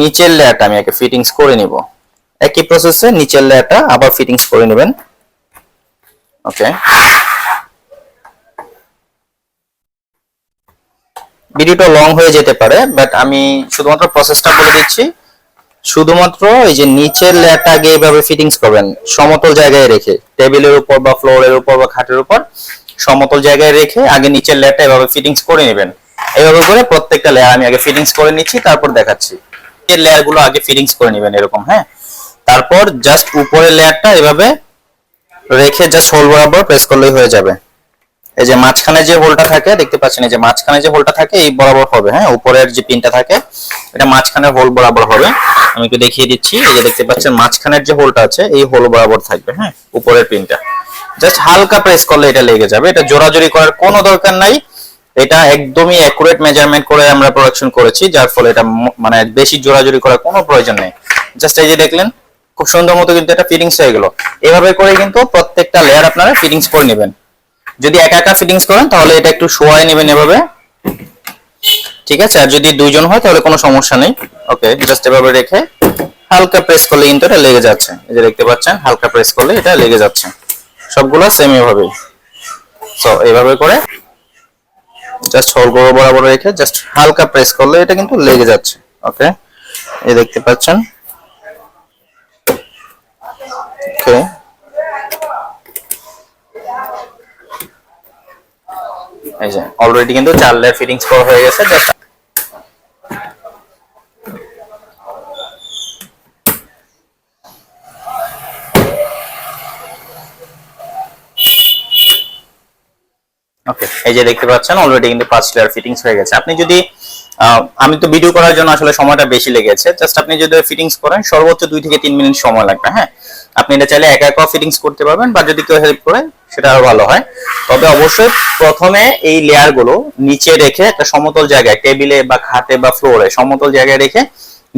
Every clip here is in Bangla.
নিচের লেয়ারটা আমি আগে ফিটিংস করে নিব। একই প্রসেসে নিচের লেয়ারটা আবার ফিটিংস করে নেবেন। ওকে। ভিডিওটা লং হয়ে যেতে পারে বাট আমি শুধুমাত্র প্রসেসটা বলে দিচ্ছি। শুধুমাত্র এই যে নিচের লেয়ারটা আগে এইভাবে ফিটিংস করবেন, সমতল জায়গায় রেখে, টেবিলের উপর বা ফ্লোরের উপর বা খাটের উপর সমতল জায়গায় রেখে আগে নিচের লেয়ারটা এভাবে ফিটিংস করে নেবেন। এভাবে করে প্রত্যেকটা লেয়ার আমি আগে ফিটিংস করে নিচ্ছি, তারপর দেখাচ্ছি। এই লেয়ারগুলো আগে ফিটিংস করে নেবেন এরকম হ্যাঁ? তারপর জাস্ট উপরের লেয়ারটা এভাবে রেখে জাস্ট হোল বরাবর প্রেস করলেই হয়ে যাবে। এই যে মাঝখানে যে হোলটা থাকে, দেখতে পাচ্ছেন এই যে মাঝখানে যে হোলটা থাকে, এই বরাবর হবে হ্যাঁ? উপরের যে পিনটা থাকে, এটা মাঝখানে হোল বরাবর হবে। আমি একটু দেখিয়ে দিচ্ছি, এই যে দেখতে পাচ্ছেন মাঝখানের যে হোলটা আছে, এই হোল বরাবর থাকবে হ্যাঁ? উপরের পিনটা জাস্ট হালকা প্রেস করলে এটা লেগে যাবে। এটা জোরাজোরি করার কোনো দরকার নাই। এটা একদমই অ্যাকুরেট মেজারমেন্ট করে আমরা প্রোডাকশন করেছি, যার ফলে এটা মানে বেশি জোরাজোরি করার কোনো প্রয়োজন নেই। জাস্ট এই যে দেখলেন, খুব সুন্দর মতো কিন্তু এটা ফিটিংস হয়ে গেল। এভাবে করে কিন্তু প্রত্যেকটা লেয়ার আপনারা ফিটিংস করে নেবেন। যদি একা একা ফিটিংস করেন, তাহলে এটা একটু শোয়াই নেবেন এভাবে। ঠিক আছে? আর যদি দুইজন হয়, তাহলে কোনো সমস্যা নেই। ওকে জাস্ট এভাবে রেখে হালকা প্রেস করলে কিন্তু এটা লেগে যাচ্ছে। এই যে দেখতে পাচ্ছেন, হালকা প্রেস করলে এটা লেগে যাচ্ছে। সবগুলো সেম এভাবেই। সো এইভাবে করে জাস্ট হোল বরাবর রেখে জাস্ট হালকা প্রেস করলে এটা কিন্তু লেগে যাচ্ছে। ওকে এই দেখতে পাচ্ছেন? ওকে এই যে অলরেডি কিন্তু চার লেয়ার ফিটিংস করা হয়ে গেছে জাস্ট ওকে এই যে দেখতে পাচ্ছেন অলরেডি কিন্তু পাঁচ লেয়ার ফিটিংস হয়ে গেছে। আপনি যদি আমি তো ভিডিও করার জন্য আসলে সময়টা বেশি লেগেছে। জাস্ট আপনি যদি ফিটিংস করেন, সর্বোচ্চ দুই থেকে তিন মিনিট সময় লাগবে হ্যাঁ? আপনি এটা চাইলে একা একা ফিটিংস করতে পারবেন, বা যদি কেউ হেল্প করে, সেটা আরও ভালো হয়। তবে অবশ্যই প্রথমে এই লেয়ারগুলো নিচে রেখে একটা সমতল জায়গায় টেবিলে বা খাটে বা ফ্লোরে সমতল জায়গায় রেখে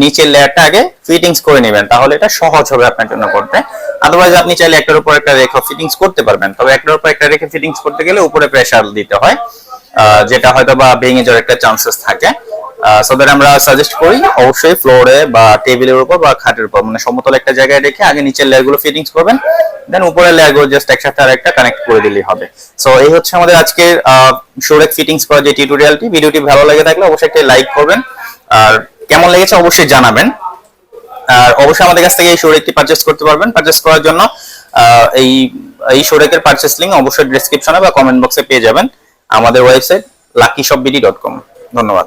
নিচের লেয়ারটা আগে ফিটিংস করে নেবেন। তাহলে এটা সহজ হবে আপনার জন্য করতে। আদারওয়াইজ আপনি চাইলে একটার উপর একটা রেখে ফিটিংস করতে পারবেন। তবে একটার উপর একটা রেখে ফিটিংস করতে গেলে উপরে প্রেসার দিতে হয় যেটা হয়তো বা ভেঙে যাওয়ার একটা চান্সেস থাকে। সো দ্যাট আমরা সাজেস্ট করি, অবশ্যই ফ্লোরে বা টেবিলের উপর বা খাটের উপর মানে সমতল একটা জায়গায় রেখে আগে নিচের লেয়ারগুলো ফিটিংস করবেন। দেন উপরের লেয়ারগুলো জাস্ট একসাথে আর একটা কানেক্ট করে দিলেই হবে। সো এই হচ্ছে আমাদের আজকের শোরেক ফিটিংস করার যে টিউটোরিয়ালটি ভিডিওটি ভালো লেগে থাকলে অবশ্যই একটা লাইক করবেন। আর কেমন লেগেছে অবশ্যই জানাবেন। আর অবশ্যই আমাদের কাছ থেকে এই শোরেকটি পারচেস করতে পারবেন। পারচেস করার জন্য এই এই শোরেকের পারচেস লিঙ্ক অবশ্যই ডেসক্রিপশনে বা কমেন্ট বক্সে পেয়ে যাবেন। আমাদের ওয়েবসাইট লাকি ডট কম ধন্যবাদ।